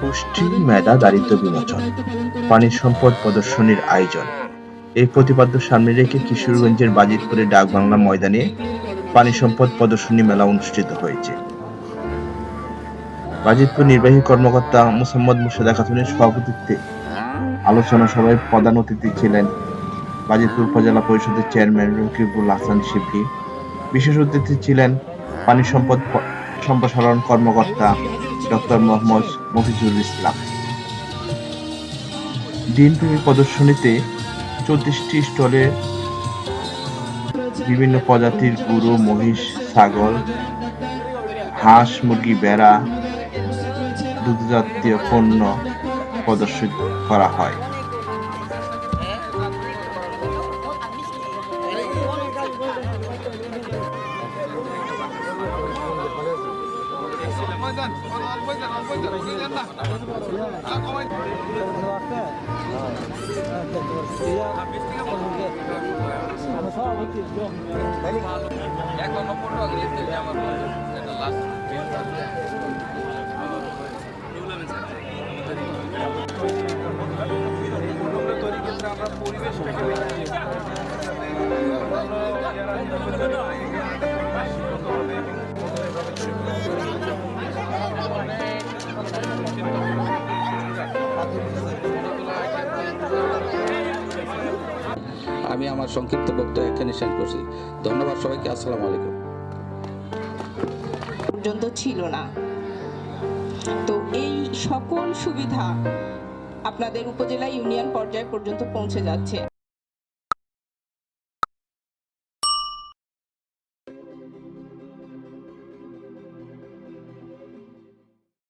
পুষ্টি মেধা দারিদ্র বিমোচন সম্পদ প্রদর্শনীর আয়োজন। এই প্রতিপাদ্য সামনে রেখে কিশোরগঞ্জের বাজিতপুরে ডাকবাংলা ময়দানে পানি সম্পদ প্রদর্শনী মেলা অনুষ্ঠিত হয়েছে। বাজিতপুর নির্বাহী কর্মকর্তা মোসাম্মদ মুর্শেদা খাতুনের সভাপতিত্বে আলোচনা সভায় প্রধান অতিথি ছিলেন বাজিতপুর উপজেলা পরিষদের চেয়ারম্যান রকিবুল হাসান শিবলি বিশেষ অতিথি ছিলেন পানি সম্পদ সম্প্রসারণ কর্মকর্তা ডক্টর মোহাম্মদ মফিজুল ইসলাম। দিনব্যাপী প্রদর্শনীতে চৌত্রিশটি স্টলে বিভিন্ন প্রজাতির গরু, মহিষ, ছাগল, হাঁস, মুরগি বেড়া দুগ্ধজাতীয় পণ্য প্রদর্শিত করা হয়। এখনও পনেরো আমার লাস্ট আমরা পরিবেশটাকে আমি আমার সংক্ষিপ্ত বক্তব্য এখানে শেষ করছি। ধন্যবাদ সবাইকে, আসসালামু আলাইকুম। পর্যন্ত ছিল না। তো এই সকল সুবিধা আপনাদের উপজেলা ইউনিয়ন পর্যায় পর্যন্ত পৌঁছে যাচ্ছে।